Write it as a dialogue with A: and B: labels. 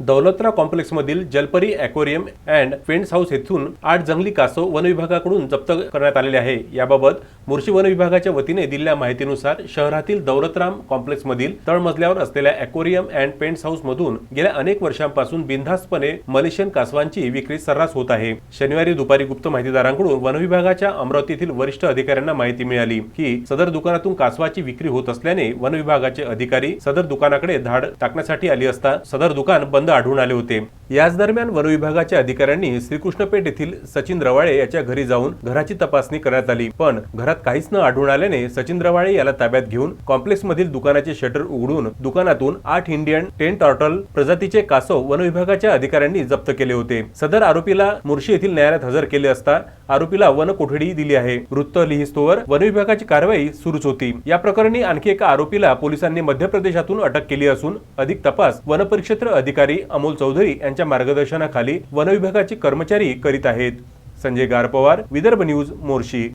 A: दौलतराव कॉम्प्लेक्समधील जलपरी aquarium and friends house येथून आठ जंगली कासव वन विभागाकडून जप्त करण्यात आलेले आहे. याबाबत मुर्शी वन विभागाच्या वतीने दिलेल्या माहितीनुसार शहरातील दौलतराम कॉम्प्लेक्समधील तळमजल्यावर असलेल्या ॲक्वेरियम अँड पेंट्स हाऊस मधून गेल्या अनेक वर्षांपासून बिनधास्तपणे मलेशियन कासवांची विक्री सर्रास होत आहे. शनिवारी दुपारी गुप्त माहितीदारांकडून वन विभागाच्या अमरावतीतील वरिष्ठ अधिकाऱ्यांना माहिती मिळाली की सदर दुकानातून कासवाची विक्री होत असल्याने वन विभागाचे अधिकारी सदर दुकानाकडे धाड टाकण्यासाठी आली असता सदर दुकान बंद आढळून आले होते. याच दरम्यान वनविभागाच्या अधिकाऱ्यांनी श्रीकृष्णपेठ येथील सचिन रवाळे याच्या घरी जाऊन घराची तपासणी करण्यात आली. पण घरात काहीच न आढळून आल्याने सचिन रवाळे याला ताब्यात घेऊन कॉम्प्लेक्स मधील दुकानाचे शटर उघडून दुकानातून आठ इंडियन टेन टॉर्टल प्रजातीचे कासव वन विभागाच्या अधिकाऱ्यांनी जप्त केले होते. सदर आरोपीला मुर्शी येथील न्यायालयात हजर केले असता आरोपीला वन कोठडी दिली आहे. वृत्त लिहिस्तोवर वन विभागाची कारवाई सुरूच होती. या प्रकरणी आणखी एका आरोपीला पोलिसांनी मध्य प्रदेशातून अटक केली असून अधिक तपास वनपरिक्षेत्र अधिकारी अमोल चौधरी यांच्या मार्गदर्शनाखाली वनविभागाचे कर्मचारी करीत आहेत. संजय गारपवार विदर्भ न्यूज मोर्शी.